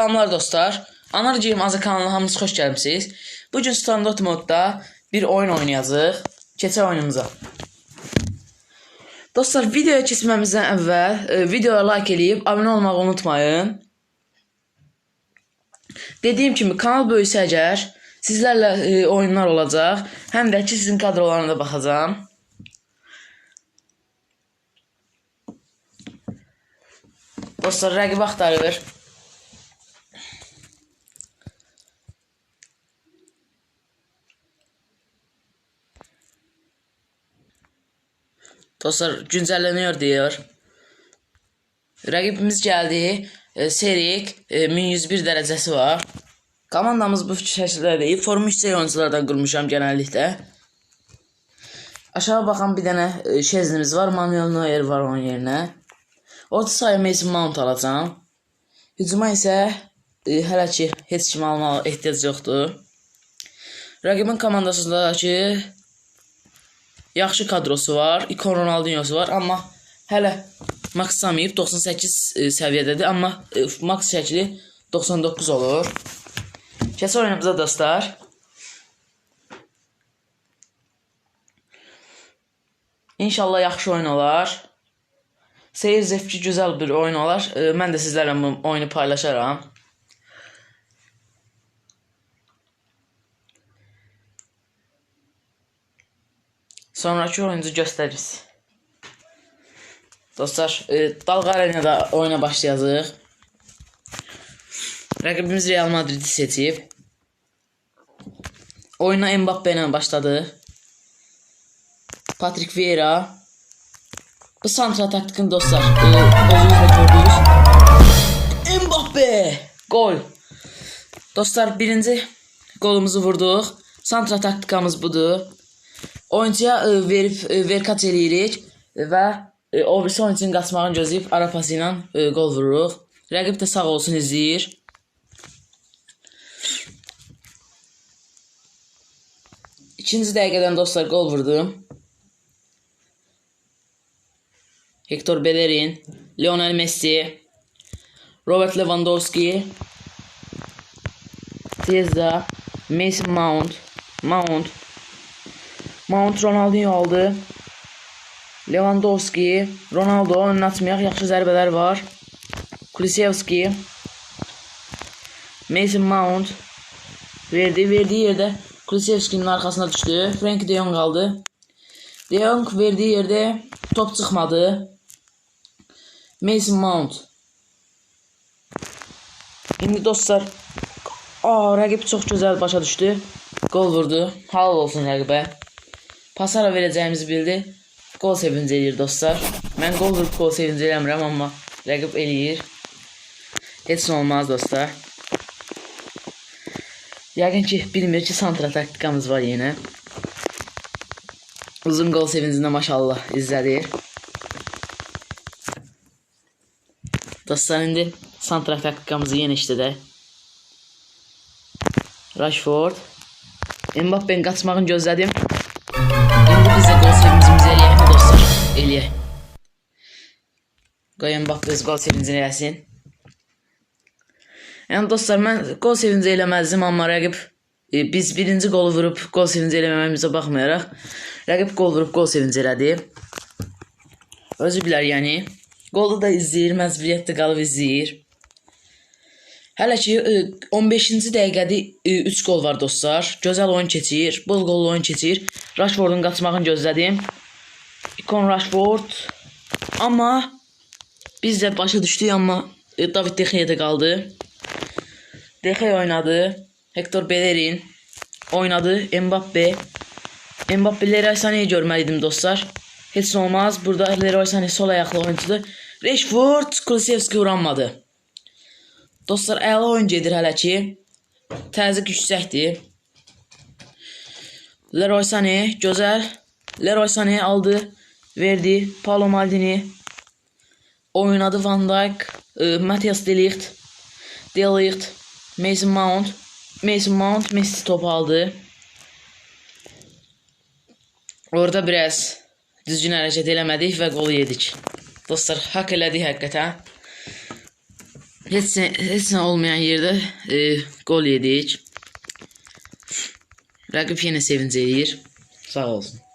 Selamlar dostlar. Anarcıyım Azı kanalına hamınız xoş gəlmisiniz. Bugün standart modda bir oyun oynayacağıq. Keçək oyunumuza. Dostlar videoya keçməmizdən əvvəl e, videoya like eləyib abunə olmağı unutmayın. Dediyim kimi kanal böyüsə əgər sizlərlə e, oyunlar olacaq. Həm də ki sizin kadrolarına da baxacağam. Dostlar rəqib axtarır. Dostlar güncəlleniyor diyor. Rəqibimiz gəldi. E, Serik e, 1101 dərəcəsi var. Komandamız bu şəkildə deyil. Forum 3 oyunculardan qurmuşam genəlliklə. Aşağı baxan bir dənə e, var. Manuel Neuer var onun yerinə. Orta sayı Mason Mount alacağam. Hücuma isə e, hələ ki heç kim almağa ehtiyac yoxdur. Rəqibin komandasındakı yaxşı kadrosu var. İkon Ronaldinho'su var, amma hələ max samayıb 98 e, səviyyədədir, amma e, max şəkli 99 olur. Kəs oyunumuza dostlar. İnşallah yaxşı oyun olar. Seyir zevki güzel bir oyun olar. E, mən də sizlərlə bu oyunu paylaşaram. Sonraki oyuncu göstəririz. Dostlar, e, Dalga Arena'da oyuna başlayacağıq. Rəqibimiz Real Madrid'i seçib. Oyuna Mbappe ilə başladı. Patrick Vieira. Bu santra taktikini dostlar, e, özünüz də gördünüz. Mbappe! Gol. Dostlar, birinci golumuzu vurduq. Santra taktikamız budur. Oyuncuya e, verib e, verkaç eləyirik və e, o birisi oyuncunun qaçmağını gözləyib ara pası ilə qol vururuq. Rəqib də sağ olsun izləyir. İkinci dəqiqədən dostlar qol vurdum. Hector Bellerin, Lionel Messi, Robert Lewandowski, Tezda, Mason Mount, Mount, Mount Ronaldinho aldı. Lewandowski, Ronaldo önünü açmayaq, yaxşı zərbələr var. Kulisevski, Mason Mount verdi, verdiği yerde Kulisevski'nin arkasına düştü. Frank de Jong aldı. De Jong verdiği yerde top çıkmadı. Mason Mount. İndi dostlar, aa rəqib çox gözəl başa düşdü. Gol vurdu. Halal olsun rəqibə. Pasara verəcəyimizi bildi. Gol sevinci eləyir dostlar. Mən gol vurub gol sevinci eləmirəm amma rəqib eləyir. Heç nə olmaz dostlar. Yəqin ki bilmir ki santra taktikamız var yenə. Uzun gol sevincində maşallah izlədik. Dostlar indi santra taktikamızı yenə işlədək. Rashford. Mbappe'nin qaçmağını gözlədim. Eləyək. Qoy Mbappe öz gol sevincini eləsin. Yəni dostlar mən gol sevinci eləməzdim amma rəqib e, biz birinci qolu vurub gol sevinci eləməməyimizə baxmayaraq rəqib qol vurub gol sevinci elədi. Özü bilər yəni. Qolu da izləyir, məcburiyyətdə qalıb izləyir. Hələ ki e, 15-ci dəqiqədə 3 gol var dostlar. Gözəl oyun keçir. Bol qollu oyun keçir. Rashfordun qaçmağını gözlədim. İkon Rashford. Amma biz də başa düşdük amma e, David De Gea da qaldı. De Gea oynadı. Hector Bellerin oynadı. Mbappe. Mbappe Leroy Sané'yi görməliydim dostlar. Nə olmaz. Burada Leroy Sané sol ayaqlı oyuncudur. Rashford Kulusevski uranmadı. Dostlar əla oyun gedir hələ ki. Təzyiq yüksəkdir. Leroy Sané gözəl. Leroy Sané aldı, verdi. Paulo Maldini oynadı Van Dijk, e, Matthias De Ligt, De Ligt, Mason Mount. Mason Mount Messi topu aldı. Orada biraz düzgün hərəkət eləmədik və qol yedik. Dostlar, haqq elədik həqiqətən. Heç heç olmayan yerdə e, gol yedik. Rəqib yenə sevinc eləyir. Sağ olsun.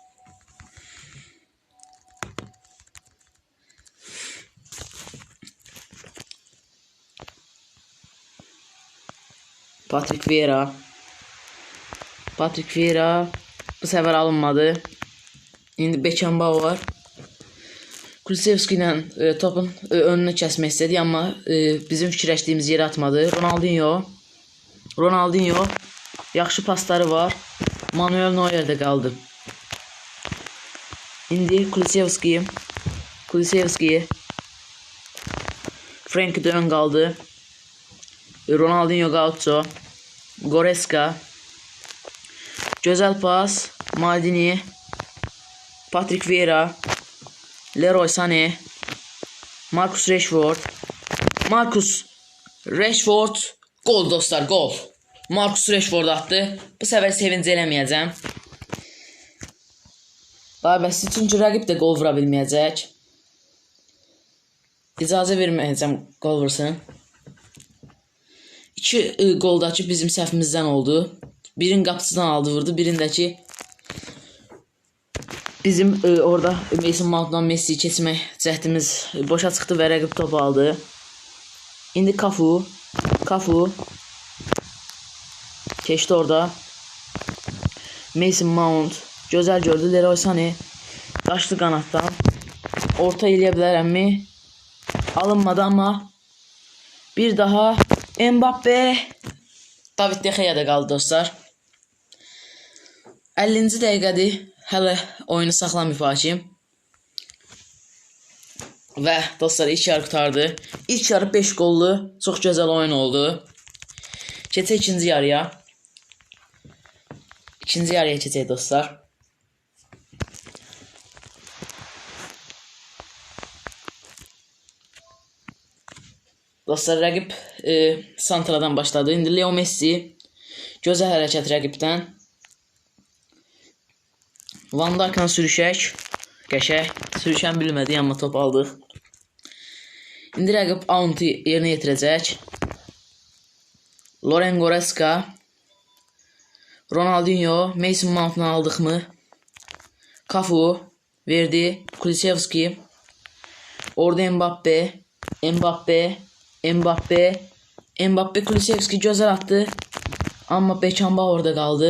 Patrick Vieira. Patrick Vieira bu sefer alınmadı. İndi Beckenbauer var. Kulusevski ilə e, topun e, önünü kəsmək istədi, amma e, bizim fikirləşdiyimiz yerə atmadı. Ronaldinho. Ronaldinho yaxşı pasları var. Manuel Neuer də qaldı. İndi Kulusevski. Kulusevski. Frank de ön qaldı. Ronaldinho Gaucho. Goreska. Gözəl pas. Maldini. Patrick Vieira. Leroy Sané. Marcus Rashford. Marcus Rashford. Gol dostlar gol. Marcus Rashford attı. Bu sefer sevinç eləməyəcəm. Daha bəs çünki rəqib də gol vura bilməyəcək. İcazə verməyəcəm gol vursun. İki e, goldakı bizim səhvimizdən oldu. Birin qapıcıdan aldı vurdu, birindəki bizim e, orada Mason Mount'dan Messi keçmək cəhdimiz boşa çıxdı və rəqib topu aldı. İndi Kafu, Kafu keçdi orada. Mason Mount gözəl gördü Leroy Sané qaçdı qanatdan. Orta eləyə bilərəmmi? Alınmadı amma bir daha Mbappe David De Gea qaldı dostlar. 50-ci dəqiqədir. Hələ oyunu saxlamayıb hakim. Və dostlar ilk yarı qutardı. İlk yarı 5 qollu, çox gözəl oyun oldu. Keçək ikinci yarıya. İkinci yarıya keçək dostlar. Dostlar rəqib e, Santradan başladı. İndi Leo Messi gözəl hərəkət rəqibdən. Van Dijk'la sürüşək. Qəşək. Sürüşən bilmədi, amma top aldıq. İndi rəqib Aunti yerinə yetirəcək. Loren Goreska. Ronaldinho. Mason Mount'unu aldıq mı? Kafu. Verdi. Kulusevski. Orada Mbappe. Mbappe. Mbappe. Mbappe Kulusevski gözəl atdı. Amma Beckenbauer orada qaldı.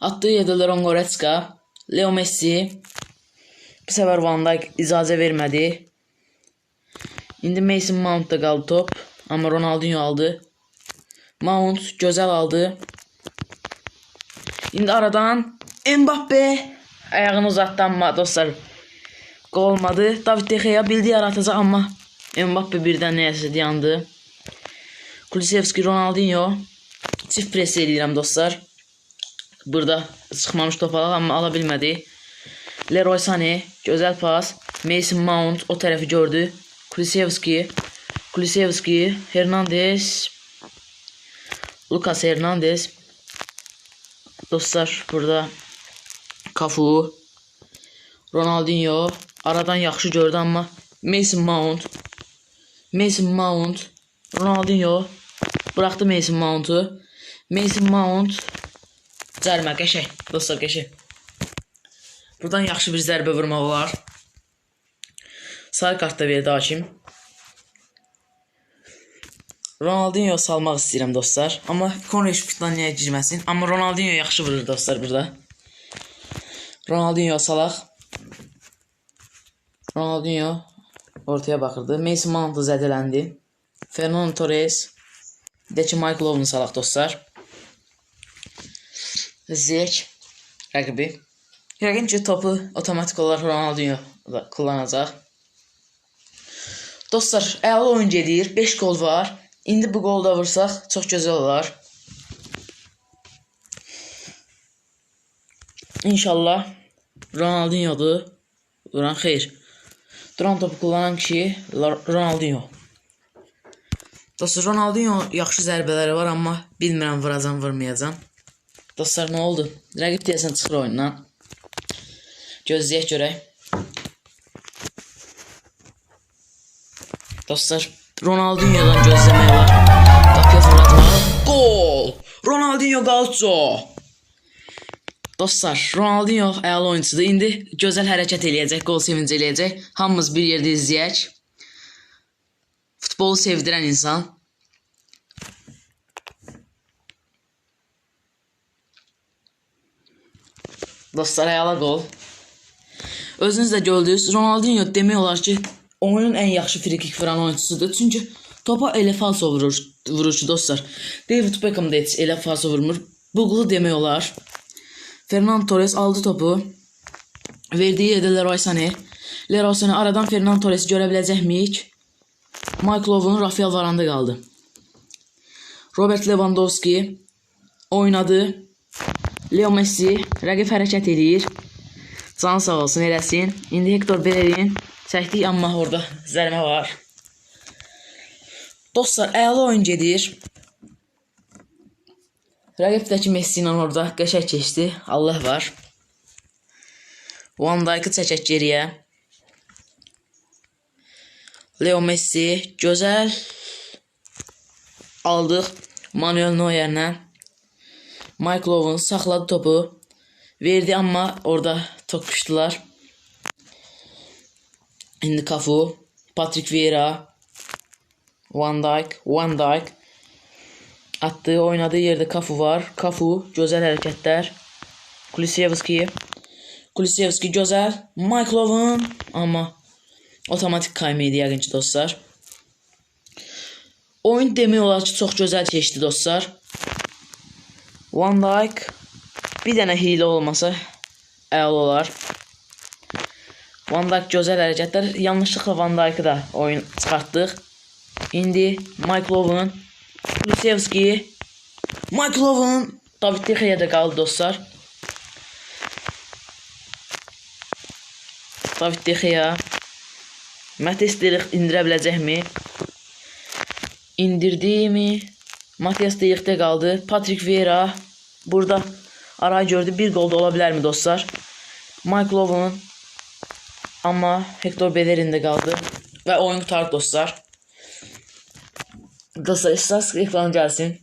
Attığı yerdə Leron Goretzka, Leo Messi. Bu sefer Van Dijk icazə vermədi. İndi Mason Mount da qaldı top. Amma Ronaldinho aldı. Mount gözəl aldı. İndi aradan Mbappe ayağını uzatdı amma dostlar gol olmadı. David De Gea bildi yaratacaq amma Mbappe birdən nəyəsə dayandı. Kulusevski, Ronaldinho çift pres edirəm dostlar. Burada çıxmamış top alaq amma ala bilmədi. Leroy Sané gözəl pas. Mason Mount o tərəfi gördü. Kulusevski, Kulusevski, Hernandez, Lucas Hernandez. Dostlar burada Kafu, Ronaldinho aradan yaxşı gördü amma Mason Mount, Mason Mount, Ronaldinho buraxdı Mason Mount'u. Mason Mount Cərimə qəşəng. Dostlar qəşəng. Buradan yaxşı bir zərbə vurmaq olar. Sarı kart da verdi hakim. Ronaldinho salmaq istəyirəm dostlar. Amma Conrad futdan niyə girməsin? Amma Ronaldinho yaxşı vurur dostlar burada. Ronaldinho salaq. Ronaldinho ortaya baxırdı. Mason Mount zədələndi. Fernando Torres. Də ki Michael Owen salaq dostlar. İzləyək rəqibi. Yəqin ki topu otomatik olaraq Ronaldinho kullanacaq. Dostlar, əla oyun gedir. 5 gol var. İndi bu qolu da vursaq çox gözəl olar. İnşallah Ronaldinho'dur. Duran xeyr. Duran topu kullanan kişi Ronaldinho. Dostlar Ronaldinho yaxşı zərbələri var, amma bilmirəm vuracam, vurmayacam. Dostlar nə oldu? Rəqib deyəsən çıxır oyundan. Gözləyək görək. Dostlar Ronaldinho'dan gözləmək olar. Qapıya fırlatmalı. Gol! Ronaldinho Gaucho. Dostlar, Ronaldinho əla oyunçudur. İndi gözəl hərəkət eləyəcək, qol sevinci eləyəcək. Hamımız bir yerdə izləyək. Futbolu sevdirən insan. Dostlar, əla qol. Özünüz də gördünüz, Ronaldinho demək olar ki, oyunun ən yaxşı frikik vuran oyunçusudur. Çünki topa elə falso vurur, vuruşu dostlar. David Beckham da heç elə falso vurmur. Buğulu demək olar. Fernando Torres aldı topu. Verdiyi yerdə Leroy Sané. Leroy Sané aradan Fernando Torresi görə biləcəkmiyik? Michael Owen, Rafael Varanda qaldı. Robert Lewandowski oynadı. Leo Messi rəqib hərəkət eləyir. Can sağ olsun eləsin. İndi Hector Bellerin çəkdik amma orada zərmə var. Dostlar, əla oyun gedir. Rəqibdəki Messi ilə orada qəşəng keçdi. Allah var. Van Dijk-ı çəkək geriyə. Leo Messi gözəl aldıq Manuel Neuerlə. Michael Owen saxladı topu. Verdi amma orada toqquşdular. İndi Cafu, Patrick Vieira, Van Dijk, Van Dijk attığı oynadığı yerde Cafu var. Cafu güzel hareketler. Kulisevski. Kulisevski güzel. Michael Owen ama otomatik kaymıydı yəqin dostlar. Oyun demək olar ki çox gözəl keçdi dostlar. Van Dijk bir dənə hiylə olmasa əla olar. Van Dijk gözəl hərəkətlər. Yanlışlıqla Van Dijk-ı da oyun çıxartdıq. İndi Michael Owen, Kulusevski, Michael Owen, David De Gea da qaldı dostlar. David De Gea Matias Deliq indirə biləcəkmi? İndirdimi? Matias Deliqdə qaldı. Patrick Vieira burada arayı gördü. Bir gol da ola bilərmi dostlar? Michael Owen amma Hector Bellerin də qaldı. Və oyun qurtardı dostlar. Dostlar istatistik ekranı gəlsin.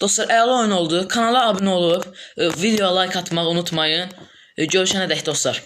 Dostlar əla oyun oldu. Kanala abunə olub, e, videoya like atmağı unutmayın. E, Görüşənə dək dostlar.